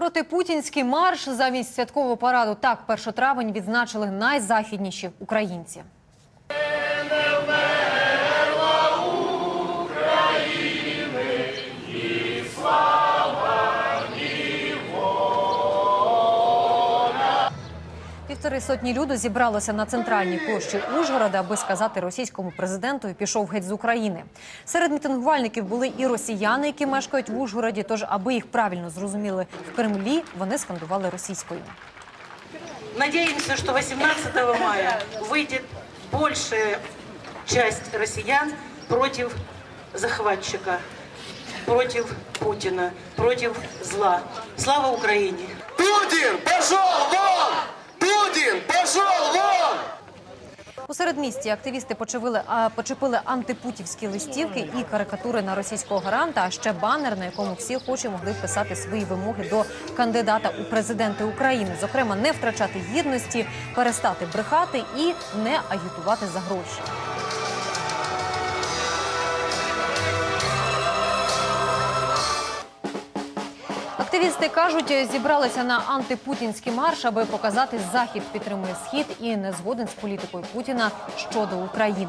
Протипутінський марш замість святкового параду так 1 травень відзначили найзахідніші українці. Півтори сотні люду зібралося на центральній площі Ужгорода, аби сказати російському президенту пішов геть з України. Серед мітингувальників були і росіяни, які мешкають в Ужгороді. Тож, аби їх правильно зрозуміли в Кремлі, вони скандували російською. Надеемся, что 18 мая выйдет большая часть россиян против захватчика, против Путина, против зла. Слава Украине! У середмісті активісти почепили, почепили антипутівські листівки і карикатури на російського гаранта, а ще банер, на якому всі охочі могли вписати свої вимоги до кандидата у президенти України. Зокрема, не втрачати гідності, перестати брехати і не агітувати за гроші. Активісти кажуть, зібралися на антипутінський марш, аби показати захід підтримує схід і не згоден з політикою Путіна щодо України.